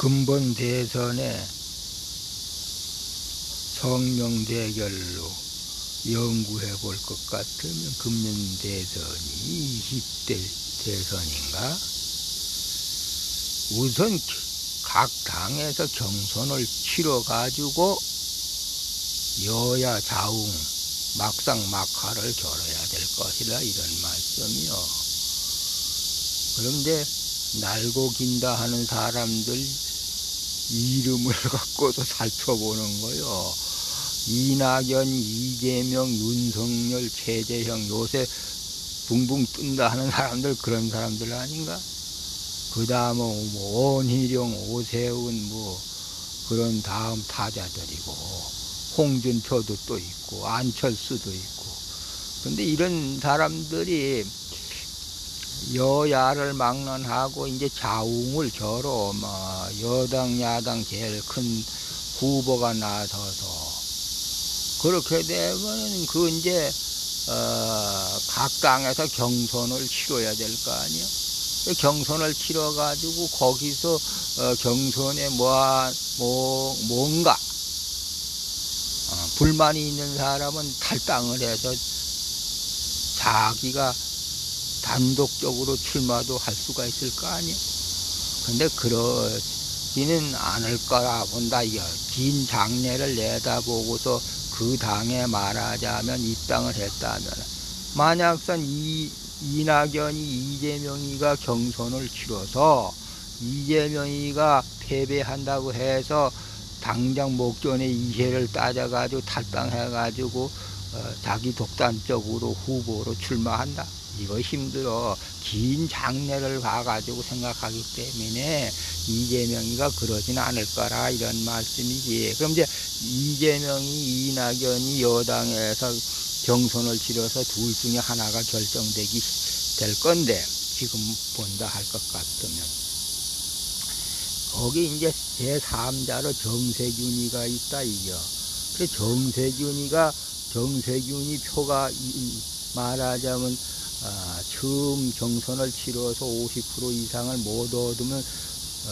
근본 대선에 성령 대결로 연구해 볼 것 같으면 금년 대선이 20대 대선인가? 우선 각 당에서 경선을 치러 가지고 여야 좌웅 막상 막하를 겨뤄야 될 것이라 이런 말씀이요. 그런데 날고 긴다 하는 사람들 이름을 갖고서 살펴보는 거요. 이낙연, 이재명, 윤석열, 최재형 요새 붕붕 뜬다 하는 사람들 그런 사람들 아닌가? 그 다음에 뭐 원희룡, 오세훈 뭐 그런 다음 타자들이고 홍준표도 또 있고 안철수도 있고 근데 이런 사람들이 여야를 막론하고 이제 좌웅을 겨뤄 뭐 여당 야당 제일 큰 후보가 나서서 그렇게 되면 그 이제 어, 각 당에서 경선을 치러야 될 거 아니야. 경선을 치러 가지고 거기서 어, 경선에 뭐, 뭐 뭔가 어, 불만이 있는 사람은 탈당을 해서 자기가 단독적으로 출마도 할 수가 있을 거 아니야. 근데 그러지는 않을 거라 본다. 긴 장례를 내다보고서 그 당에 말하자면 입당을 했다면 만약선 이 이낙연이 이재명이가 경선을 치러서 이재명이가 패배한다고 해서 당장 목전에 이해를 따져가지고 탈당해가지고 어, 자기 독단적으로 후보로 출마한다. 이거 힘들어. 긴 장례를 봐가지고 생각하기 때문에 이재명이가 그러진 않을 거라 이런 말씀이지. 그럼 이제 이재명이 이낙연이 여당에서 경선을 치러서 둘 중에 하나가 결정되기 될 건데 지금 본다 할 것 같으면 거기 이제 제3자로 정세균이가 있다 이겨. 그 정세균이가 정세균이 표가 말하자면 아, 처음 경선을 치러서 50% 이상을 못 얻으면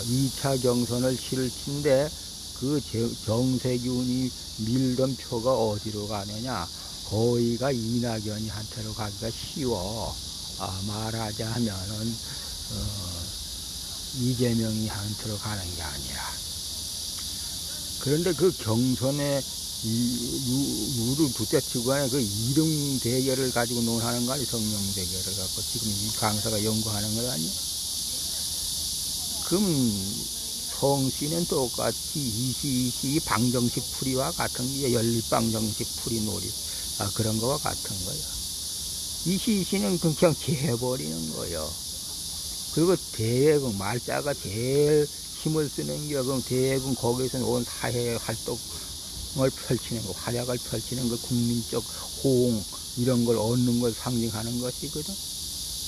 2차 경선을 치를 텐데 그 정세균이 밀던 표가 어디로 가느냐? 거의가 이낙연이 한테로 가기가 쉬워. 아, 말하자면은 어, 이재명이 한테로 가는 게 아니라. 그런데 그 경선에 이, 루, 를 부대치고 하는 그 이름 대결을 가지고 논하는 거 아니, 성령 대결을 갖고 지금 이 강사가 연구하는 거 아니? 그럼 성씨는 똑같이 이시이시 방정식 풀이와 같은 게 연립 방정식 풀이 놀이, 아, 그런 거와 같은 거예요. 이시이시는 그냥 재버리는 거예요. 그리고 대외군, 말자가 제일 힘을 쓰는 게, 그럼 대외군 거기서 온 사회 활동, 을 펼치는 거, 활약을 펼치는 거, 국민적 호응, 이런 걸 얻는 걸 상징하는 것이거든.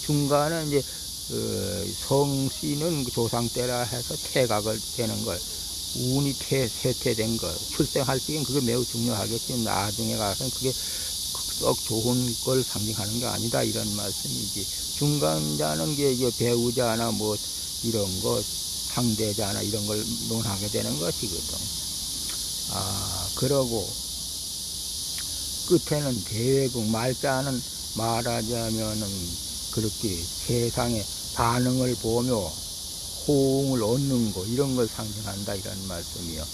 중간에 이제, 어, 성씨는 조상 때라 해서 퇴각을 되는 걸, 운이 퇴, 쇠퇴된 걸, 출생할 적엔 그게 매우 중요하겠지. 나중에 가서는 그게 썩 좋은 걸 상징하는 게 아니다. 이런 말씀이지. 중간자는 게 이제 배우자나 뭐 이런 거, 상대자나 이런 걸 논하게 되는 것이거든. 아, 그러고 끝에는 대외국 말자는 말하자면은 그렇게 세상의 반응을 보며 호응을 얻는 거 이런 걸 상징한다 이런 말씀이요.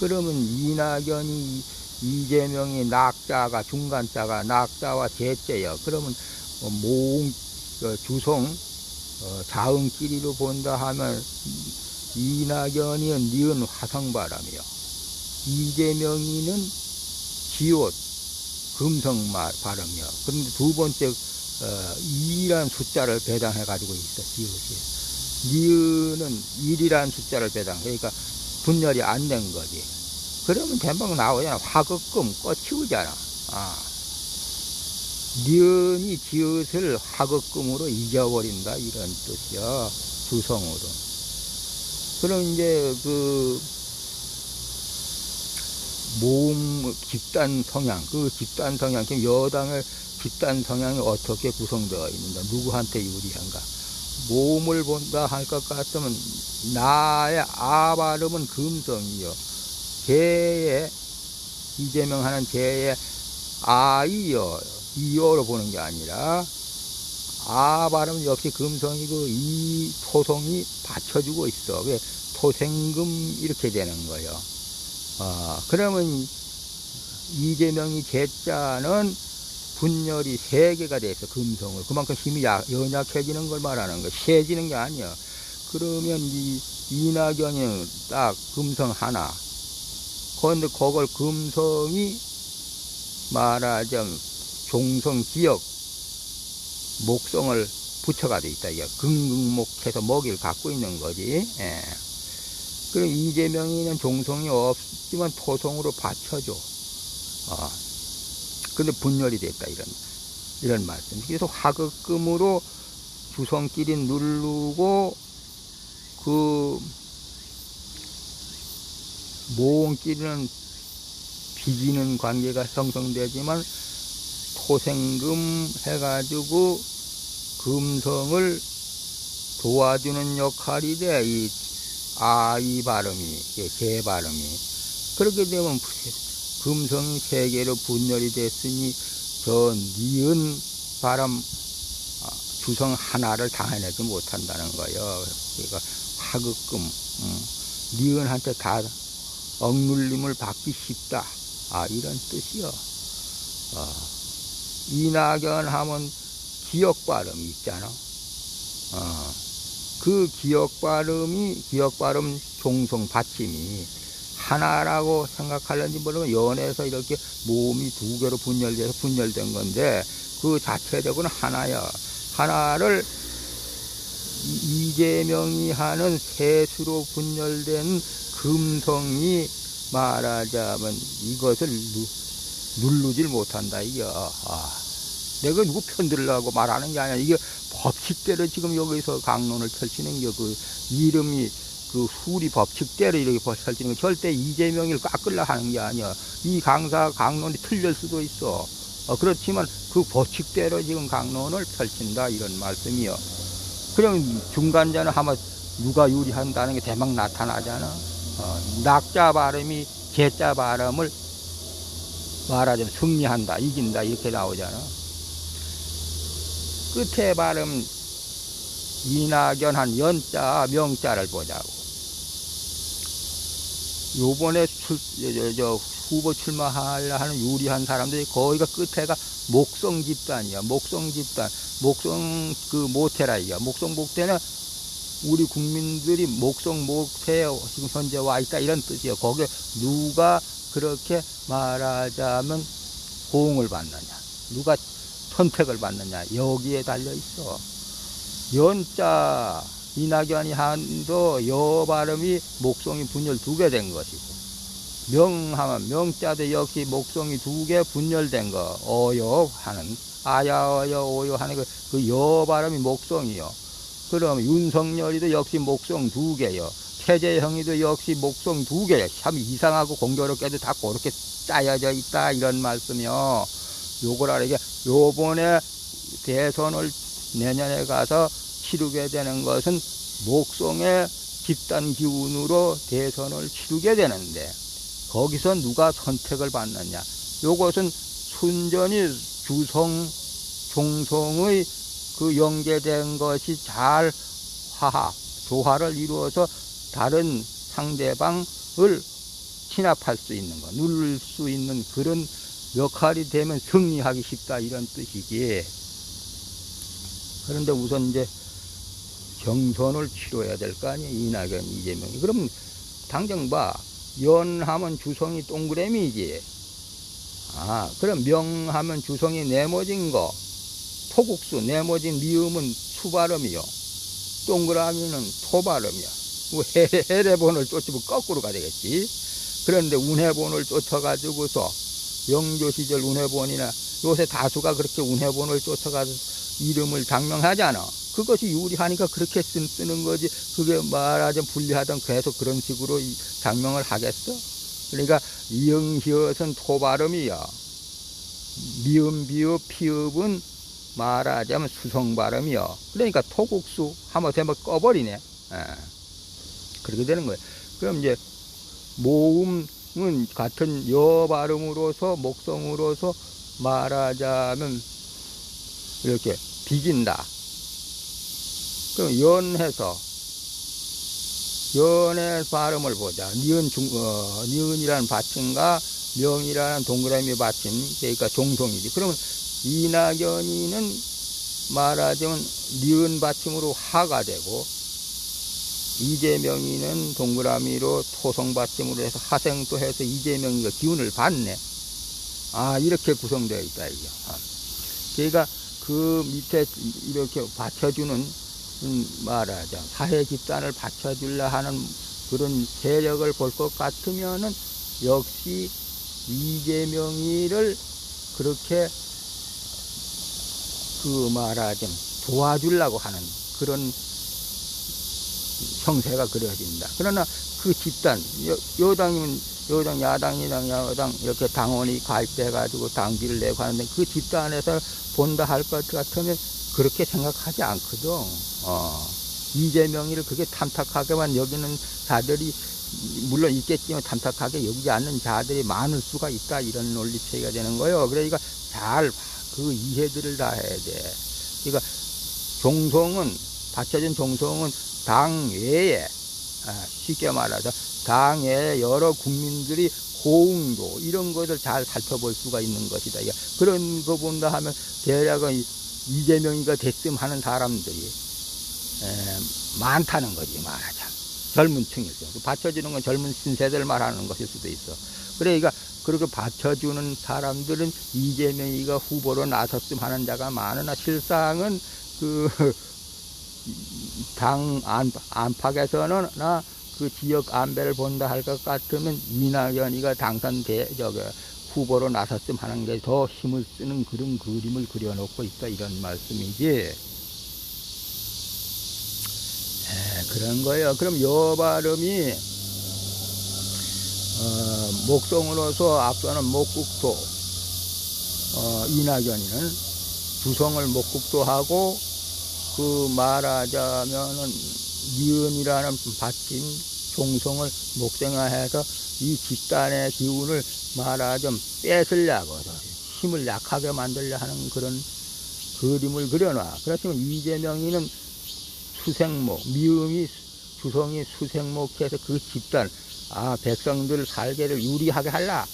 그러면 이낙연이 이재명이 낙자가 중간자가 낙자와 제자요. 그러면 모응 어, 주성 어, 자응끼리로 본다 하면 이낙연이 니은 화성바람이요. 이재명이는 지옷, 금성 발음이요. 그런데 두 번째, 어, 2라는 숫자를 배당해 가지고 있어, 지옷이. 니은은 1이라는 숫자를 배당. 그러니까 분열이 안 된 거지. 그러면 대박 나오잖아. 화극금 꺼치우잖아. 아. 니은이 지읒을 화극금으로 잊어버린다. 이런 뜻이야. 주성으로. 그럼 이제 그, 모음 집단 성향, 그 집단 성향, 지금 여당의 집단 성향이 어떻게 구성되어 있는가, 누구한테 유리한가. 몸을 본다 할 것 같으면 나의 아 발음은 금성이요. 개의 이재명 하는 개의 아이요. 이어로 보는 게 아니라 아 발음 역시 금성이고 이 토성이 받쳐주고 있어. 왜 토생금 이렇게 되는 거예요. 아 그러면 이재명이 제자는 분열이 세 개가 돼서 금성을 그만큼 힘이 약, 연약해지는 걸 말하는 거 세지는 게 아니야. 그러면 이 이낙연이 딱 금성 하나. 그런데 그걸 금성이 말하자면 종성 기억 목성을 부처가 돼 있다. 이게 긍긍목해서 먹이를 갖고 있는 거지. 예. 그럼 이재명이는 종성이 없지만 토성으로 받쳐줘. 어. 근데 분열이 됐다. 이런, 이런 말씀. 그래서 화극금으로 주성끼리 누르고 그 모음끼리는 비기는 관계가 형성되지만 토생금 해가지고 금성을 도와주는 역할이 돼. 이 아 이 발음이, 개 발음이. 그렇게 되면 금성이 세 개로 분열이 됐으니 저 니은 바람 아, 주성 하나를 당해내지 못한다는 거예요. 그러니까 화극금, 음, 니은한테 다 억눌림을 받기 쉽다. 아, 이런 뜻이요. 어, 이낙연 하면 기억 발음이 있잖아. 어, 그 기억 발음이, 기억 발음 종성 받침이 하나라고 생각하는지 모르면 연에서 이렇게 몸이 두 개로 분열돼서 분열된 건데 그 자체적으로는 하나야. 하나를 이재명이 하는 세수로 분열된 금성이 말하자면 이것을 누, 누르질 못한다 이게 아, 내가 누구 편들라고 말하는 게 아니야 이게 법칙대로 지금 여기서 강론을 펼치는 게 그 이름이 그 수리 법칙대로 이렇게 펼치는 게 절대 이재명을 깎으려 하는 게 아니야. 이 강사 강론이 틀릴 수도 있어. 어, 그렇지만 그 법칙대로 지금 강론을 펼친다 이런 말씀이요. 그럼 중간자는 아마 누가 유리한다는 게 대막 나타나잖아. 어, 낙자 발음이 개자 발음을 말하자면 승리한다, 이긴다, 이렇게 나오잖아. 끝에 발음, 이낙연 한 연자, 명자를 보자고. 요번에 출, 저, 저, 후보 출마하려 하는 유리한 사람들이 거기가 끝에가 목성 집단이야. 목성 집단. 목성 그 모태라 이야. 목성 목태는 우리 국민들이 목성 목태에 지금 현재 와 있다 이런 뜻이에요. 거기에 누가 그렇게 말하자면 호응을 받느냐, 누가 선택을 받느냐 여기에 달려 있어. 연자 이낙연이 한도 여 발음이 목성이 분열 두 개 된 것이고 명하면 명자도 역시 목성이 두 개 분열된 거 어여 하는 아야어여 오여 하는 그여 발음이 목성이요. 그럼 윤석열이도 역시 목성 두 개요. 최재형이도 역시 목성 두 개요. 참 이상하고 공교롭게도 다 그렇게 짜여져 있다 이런 말씀이요. 요걸 알게 요번에 대선을 내년에 가서 치르게 되는 것은 목성의 집단 기운으로 대선을 치르게 되는데 거기서 누가 선택을 받느냐. 요것은 순전히 주성, 종성의 그 연계된 것이 잘 화합, 조화를 이루어서 다른 상대방을 진압할 수 있는 거, 누를 수 있는 그런 역할이 되면 승리하기 쉽다 이런 뜻이지. 그런데 우선 이제 경선을 치러야 될 거 아니에요. 이낙연, 이재명이. 그럼 당장 봐. 연하면 주성이 동그라미지. 아, 그럼 명하면 주성이 네모진 거. 토국수, 네모진 미음은 수발음이요. 동그라미는 토발음이야. 해례본을 쫓으면 거꾸로 가 되겠지. 그런데 운해본을 쫓아가지고서 영조 시절 운해본이나 요새 다수가 그렇게 운해본을 쫓아가서 이름을 장명하잖아. 그것이 유리하니까 그렇게 쓰, 는 거지. 그게 말하자면 불리하던 계속 그런 식으로 장명을 하겠어? 그러니까 이응희엇은 토발음이야. 미음, 비읍, 피읍은 말하자면 수성 발음이요. 그러니까 토국수 세번 꺼버리네. 예. 그렇게 되는 거예요. 그럼 이제 모음은 같은 여 발음으로서 목성으로서 말하자면 이렇게 비긴다. 그럼 연해서 연의 발음을 보자. 니은 중, 어, 니은이라는 받침과 명이라는 동그라미 받침, 그러니까 종성이지. 그러면 이낙연이는 말하자면 니은 받침으로 하가 되고, 이재명이는 동그라미로 토성 받침으로 해서 하생도 해서 이재명이가 기운을 받네. 아, 이렇게 구성되어 있다, 이게. 아. 그러니까 그 밑에 이렇게 받쳐주는 음, 말하자 사회 집단을 받쳐주려 하는 그런 세력을 볼 것 같으면은 역시 이재명이를 그렇게 그 말하자면 도와주려고 하는 그런 형세가 그려진다. 그러나 그 집단, 여, 여당이면 여당, 야당이랑 야당 이렇게 당원이 가입돼 가지고 당비를 내고 하는데 그 집단에서 본다 할 것 같으면 그렇게 생각하지 않거든. 어. 이재명이를 그게 탐탁하게만 여기는 자들이 물론 있겠지만 탐탁하게 여기지 않는 자들이 많을 수가 있다 이런 논리 체계가 되는 거예요. 그러니까 잘 그 이해들을 다 해야 돼. 그러니까 종성은 받쳐진 종성은 당 외에 아, 쉽게 말해서 당 외에 여러 국민들이 호응도 이런 것을 잘 살펴볼 수가 있는 것이다. 그런 거 본다 하면 대략은 이재명이가 됐음 하는 사람들이 에, 많다는 거지 말하자. 젊은 층이죠. 받쳐주는 건 젊은 신세대를 말하는 것일 수도 있어. 그러니까 그렇게 받쳐주는 사람들은 이재명이가 후보로 나섰음 하는 자가 많으나 실상은 그 당 안팎에서는 나 그 지역 안배를 본다 할 것 같으면 이낙연이가 당선돼 저기 후보로 나섰음 하는 게 더 힘을 쓰는 그런 그림을 그려놓고 있다 이런 말씀이지. 에, 그런 거예요. 그럼 요 발음이 어, 목성으로서 앞서는 목국토 어, 이낙연이는 두성을 목국토하고 그 말하자면은 니은이라는 받침 종성을 목생화해서 이 집단의 기운을 말하자면 뺏으려고 힘을 약하게 만들려 하는 그런 그림을 그려놔. 그렇지만 이재명이는 수생목, 미음이 주성이 수생목해서 그 집단, 아, 백성들 살게를 유리하게 할라.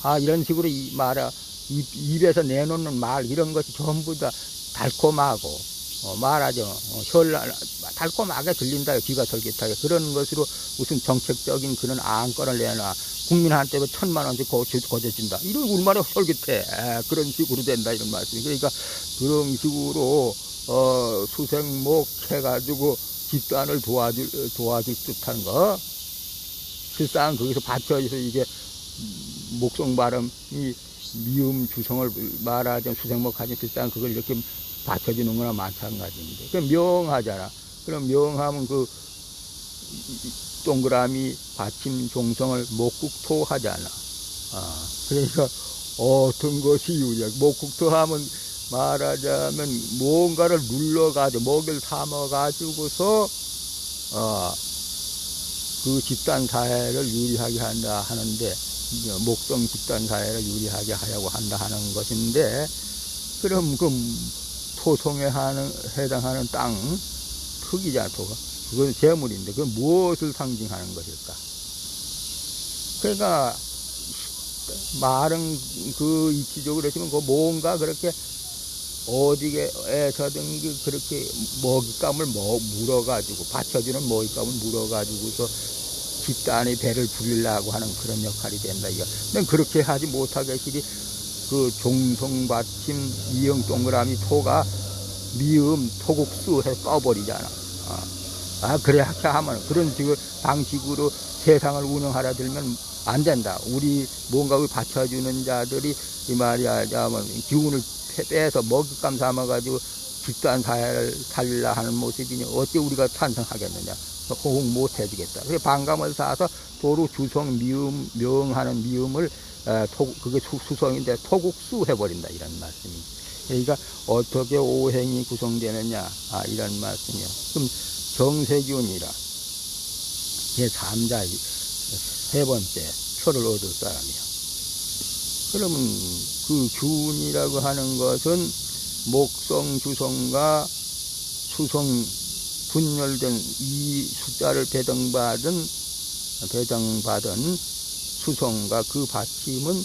아, 이런 식으로 이 말아, 입에서 내놓는 말, 이런 것이 전부 다 달콤하고, 어, 말하죠. 어, 혈, 달콤하게 들린다. 귀가 솔깃하게. 그런 것으로 무슨 정책적인 그런 안건을 내놔. 국민한테 그 천만 원씩 거저준다. 이런 얼마나 솔깃해. 에, 그런 식으로 된다. 이런 말씀이. 그러니까 그런 식으로, 어, 수생목 해가지고 집단을 도와줄, 도와줄 듯한 거. 실상 거기서 받쳐져서 이게 목성 발음이 미음 주성을 말하자면 수생목 하지 실상 그걸 이렇게 받쳐주는 거나 마찬가지인데. 그 명하잖아. 그럼 명하면 그 동그라미 받침 종성을 목국토 하잖아. 아, 그러니까 어떤 것이 유력. 목국토 하면 말하자면 뭔가를 눌러가지고, 먹을 삼아가지고서, 어, 그 집단 사회를 유리하게 한다 하는데, 목성 집단 사회를 유리하게 하려고 한다 하는 것인데, 그럼 그 토성에 하는, 해당하는 땅, 흙이잖아, 토가. 그건 재물인데, 그건 무엇을 상징하는 것일까? 그러니까, 말은 그 이치적으로 했으면 그 뭔가 그렇게 어디에서든 그렇게 먹잇감을 물어가지고, 받쳐주는 먹잇감을 물어가지고서 집단의 배를 부리려고 하는 그런 역할이 된다, 이거. 난 그렇게 하지 못하게 시리 그 종성받침 이형 동그라미 토가 미음 토국수 해 꺼버리잖아. 아, 아 그래 렇게 하면 그런 식으로 방식으로 세상을 운영하려 들면 안 된다. 우리 뭔가를 받쳐주는 자들이 이 말이야, 자면 기운을 빼서 먹잇감 삼아가지고 집단 사회를 살리려 하는 모습이니 어찌 우리가 찬성하겠느냐. 호응 못 해주겠다. 그래서 반감을 사서 도로 주성 미음 명하는 미음을 에, 토, 그게 수, 수성인데 토국수 해버린다 이런 말씀이. 그러니까 어떻게 오행이 구성되느냐 아, 이런 말씀이요. 그럼 정세균이라 제 3자 세 번째 표를 얻을 사람이요. 그러면 그 균이라고 하는 것은 목성 주성과 수성 분열된 이 숫자를 배정받은 배정받은 수성과 그 받침은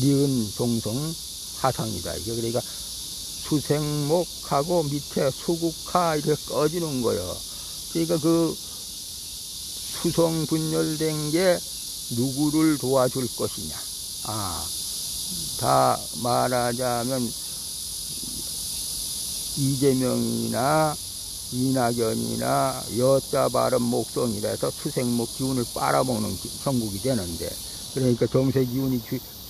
니은 종성 하상이다. 이게 그러니까 수생목하고 밑에 수국하 이렇게 꺼지는 거예요. 그러니까 그 수성 분열된 게 누구를 도와줄 것이냐. 아, 다 말하자면 이재명이나 이낙연이나 여자 발음 목성이라서 수생목 기운을 빨아먹는 형국이 되는데 그러니까 정세 기운이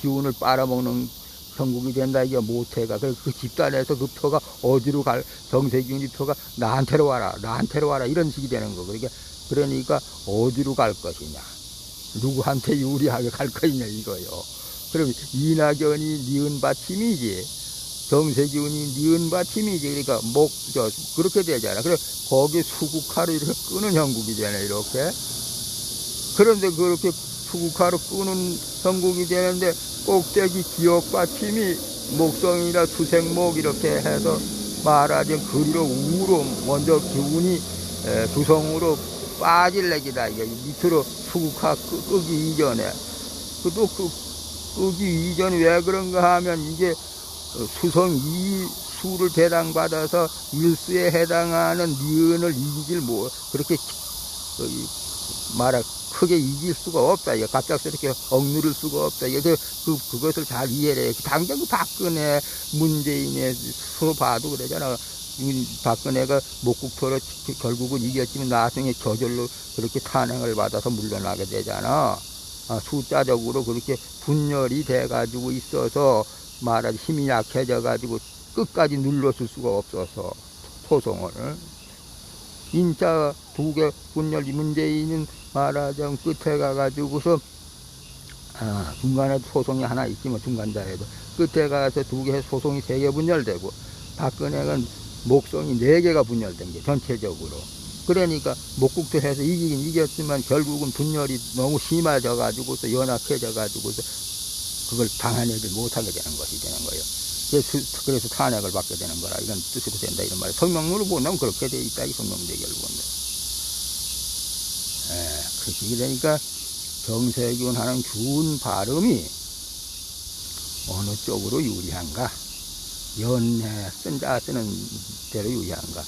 기운을 빨아먹는 형국이 된다 이게 모태가. 그래서 그 집단에서 그 표가 어디로 갈 정세 기운이 표가 나한테로 와라 나한테로 와라 이런 식이 되는 거 그러니까 그러니까 어디로 갈 것이냐. 누구한테 유리하게 갈 것이냐 이거요. 그럼 이낙연이 니은 받침이지 정세기운이 니은 받침이지 그러니까 목 저 그렇게 되잖아. 그래 거기 수국하로 이렇게 끄는 형국이 되네 이렇게. 그런데 그렇게 수국하로 끄는 형국이 되는데 꼭대기 기억 받침이 목성이나 수생목 이렇게 해서 말하자면 그리로 우로 먼저 기운이 두성으로 빠질 내기다. 이게 밑으로 수국하 끄기 이전에. 그도 그 끄기 이전에 왜 그런가 하면 이게 수성 이 수를 배당받아서 일수에 해당하는 니은을 이기질 못 그렇게 말할 크게 이길 수가 없다. 갑작스럽게 억누를 수가 없다. 이거 그, 그 그것을 잘 이해를 해. 당장 그 박근혜 문재인의 수로 봐도 그러잖아. 박근혜가 목국토로 결국은 이겼지만 나중에 저절로 그렇게 탄핵을 받아서 물러나게 되잖아. 아, 숫자적으로 그렇게 분열이 돼가지고 있어서 말하자 힘이 약해져가지고 끝까지 눌렀을 수가 없어서 소송을. 인자 두 개 분열이 문제있는 말하자면 끝에 가가지고서 아, 중간에 소송이 하나 있지만 중간자에도. 끝에 가서 두 개 소송이 세 개 분열되고 박근혜는 목성이 네 개가 분열된 게 전체적으로. 그러니까 목국토 해서 이기긴 이겼지만 결국은 분열이 너무 심해져 가지고서 연합해져 가지고서 그걸 방해하지 못하게 되는 것이 되는 거예요. 그래서 탄핵을 받게 되는 거라 이런 뜻으로 된다 이런 말이에요. 성명으로 보면 그렇게 돼 있다 이 성명대결을 보면. 예, 그렇게 되니까 정세균 하는 균 발음이 어느 쪽으로 유리한가? 연해 쓴자 쓰는 대로 유리한가?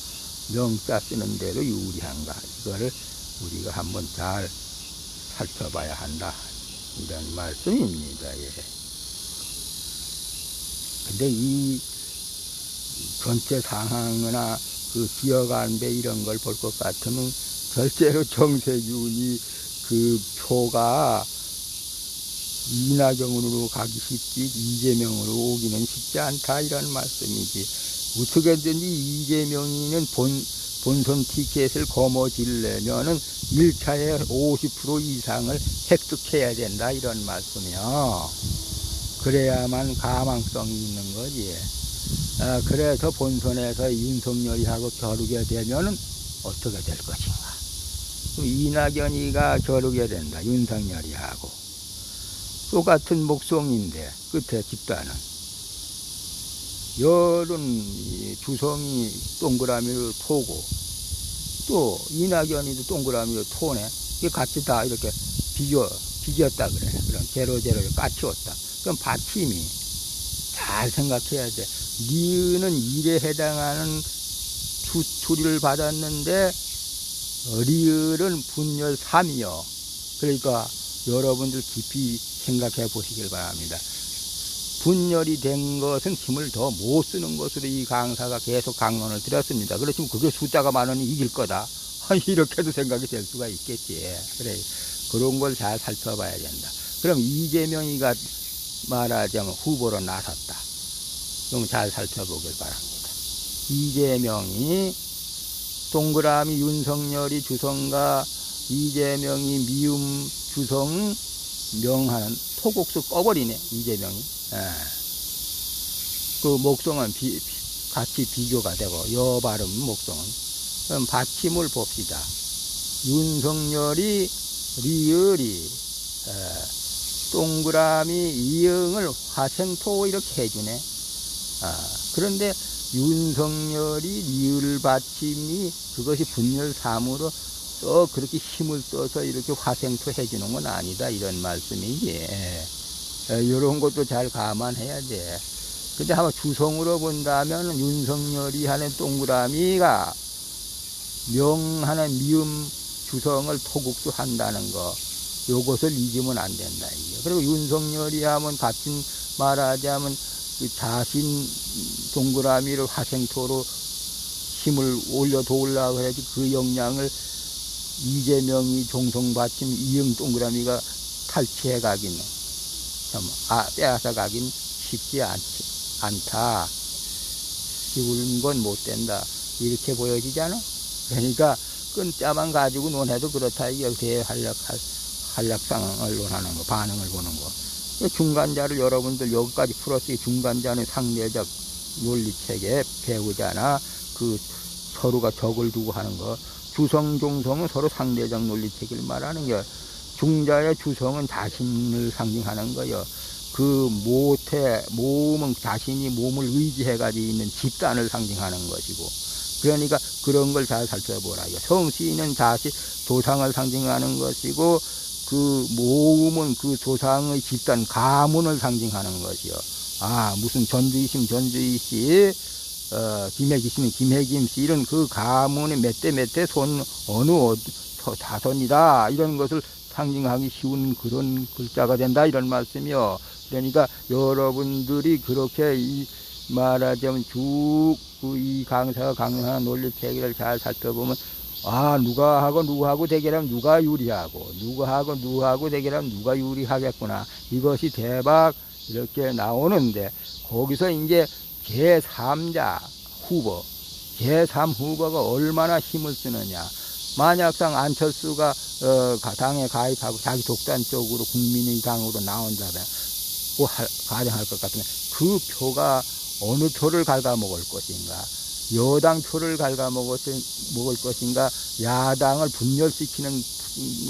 명자 쓰는 대로 유리한가? 이거를 우리가 한번 잘 살펴봐야 한다. 이런 말씀입니다. 예. 근데 이 전체 상황이나 그 기억 안배 이런 걸 볼 것 같으면 절대로 정세균이 그 표가 이낙연으로 가기 쉽지 이재명으로 오기는 쉽지 않다 이런 말씀이지 어떻게든지 이재명이는 본 본선 티켓을 거머쥐려면은 1차에 50% 이상을 획득해야 된다 이런 말씀이요. 그래야만 가망성이 있는 거지. 아, 그래서 본선에서 윤석열이하고 겨루게 되면은 어떻게 될 것인가. 이낙연이가 겨루게 된다. 윤석열이하고. 똑같은 목송인데 끝에 집단은. 열은 주성이 동그라미로 토고 또 이낙연이도 동그라미로 토네. 이게 같이 다 이렇게 비교, 비겼다 그래. 그럼 제로제로를 까치웠다. 그럼 받침이 잘 생각해야 돼. 니은은 일에 해당하는 추리를 받았는데 리을은 분열 3이요. 그러니까 여러분들 깊이 생각해 보시길 바랍니다. 분열이 된 것은 힘을 더 못 쓰는 것으로 이 강사가 계속 강론을 드렸습니다. 그렇지만 그게 숫자가 많으니 이길 거다. 이렇게도 생각이 될 수가 있겠지. 그래. 그런 걸 잘 살펴봐야 된다. 그럼 이재명이가 말하자면 후보로 나섰다. 그럼 잘 살펴보길 바랍니다. 이재명이 동그라미 윤석열이 주성과 이재명이 미움 주성 명하는 토국수 꺼버리네 이재명이 예. 그 목성은 비, 비- 같이 비교가 되고 여 발음 목성은 그럼 받침을 봅시다. 윤석열이 리을이 에, 동그라미 이응을 화생토 이렇게 해주네. 아, 그런데 윤석열이 리을 받침이 그것이 분열 삼으로 또 그렇게 힘을 써서 이렇게 화생토 해주는 건 아니다 이런 말씀이지. 이런 것도 잘 감안해야 돼. 근데 한번 주성으로 본다면 윤석열이 하는 동그라미가 명하는 미음 주성을 토국도 한다는 거. 요것을 잊으면 안 된다. 이게. 그리고 윤석열이 하면 같은 말하자면 그 자신 동그라미를 화생토로 힘을 올려 도우려고 해야지 그 역량을 이재명이 종성받침 이응 동그라미가 탈취해 가기는 참, 아, 빼앗아 가긴 쉽지 않지, 않다. 쉬운 건못 된다. 이렇게 보여지잖아? 그러니까 끈자만 가지고 논해도 그렇다. 이게 대한력, 한락 상황을 논하는 거, 반응을 보는 거. 이 중간자를 여러분들 여기까지 풀었으이 중간자는 상대적 논리체계 배우잖아. 그 서로가 적을 두고 하는 거. 주성, 종성은 서로 상대적 논리체계를 말하는 게 중자의 주성은 자신을 상징하는 거요. 그 모태, 몸은 자신이 몸을 의지해 가지고 있는 집단을 상징하는 것이고. 그러니까 그런 걸 잘 살펴보라. 성씨는 자신, 조상을 상징하는 것이고, 그 모음은 그 조상의 집단 가문을 상징하는 것이요. 아 무슨 전주이심 전주이씨, 어, 김해기시면 김해김씨 이런 그 가문의 몇 대 몇 대 손 어느 어- 저- 자손이다 이런 것을 상징하기 쉬운 그런 글자가 된다 이런 말씀이요. 그러니까 여러분들이 그렇게 이 말하자면 쭉 이 강사가 강론하는 논리 체계를 잘 살펴보면 아, 누가 하고 누구하고 대결하면 누가 유리하고, 누구하고 누구하고 대결하면 누가 유리하겠구나. 이것이 대박 이렇게 나오는데, 거기서 이제 제3자 후보, 제3 후보가 얼마나 힘을 쓰느냐. 만약상 안철수가, 어, 가- 당에 가입하고 자기 독단적으로 국민의 당으로 나온다면, 뭐 할- 가정할 것 같으면, 그 표가 어느 표를 갉아먹을 것인가. 여당 표를 갉아먹을 먹을 것인가, 야당을 분열시키는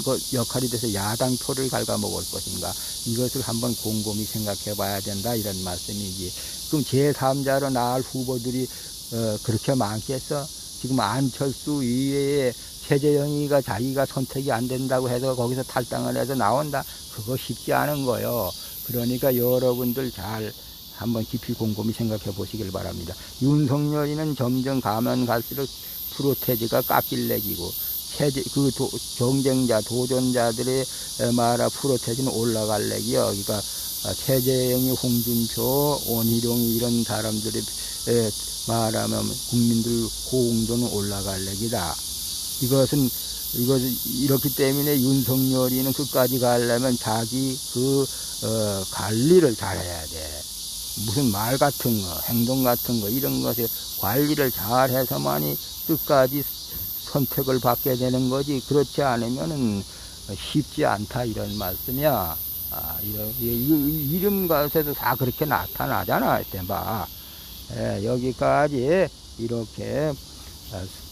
것 역할이 돼서 야당 표를 갉아먹을 것인가, 이것을 한번 곰곰이 생각해 봐야 된다, 이런 말씀이지. 그럼 제3자로 나올 후보들이, 어, 그렇게 많겠어? 지금 안철수 이외에 최재형이가 자기가 선택이 안 된다고 해서 거기서 탈당을 해서 나온다? 그거 쉽지 않은 거요. 그러니까 여러분들 잘 한번 깊이 곰곰이 생각해 보시길 바랍니다. 윤석열이는 점점 가면 갈수록 프로테지가 깎일래기고 체제 그 도, 경쟁자 도전자들의 에, 말아 프로테지는 올라갈래기요. 그러니까 아, 최재형이 홍준표 원희룡이 이런 사람들의 에, 말하면 국민들 호응도는 올라갈래기다. 이것은 이것 이렇기 때문에 윤석열이는 끝까지 가려면 자기 그 어, 관리를 잘해야 돼. 무슨 말 같은 거, 행동 같은 거, 이런 것에 관리를 잘 해서만이 끝까지 선택을 받게 되는 거지. 그렇지 않으면은 쉽지 않다, 이런 말씀이야. 아, 이런, 이- 이- 이름 가서도 다 그렇게 나타나잖아, 이때 봐. 예, 여기까지 이렇게 어,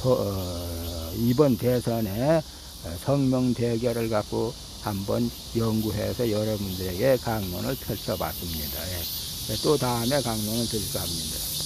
소- 어, 이번 대선에 어, 성명 대결을 갖고 한번 연구해서 여러분들에게 강론을 펼쳐봤습니다. 예. 또 다음에 강론을 드릴까 합니다.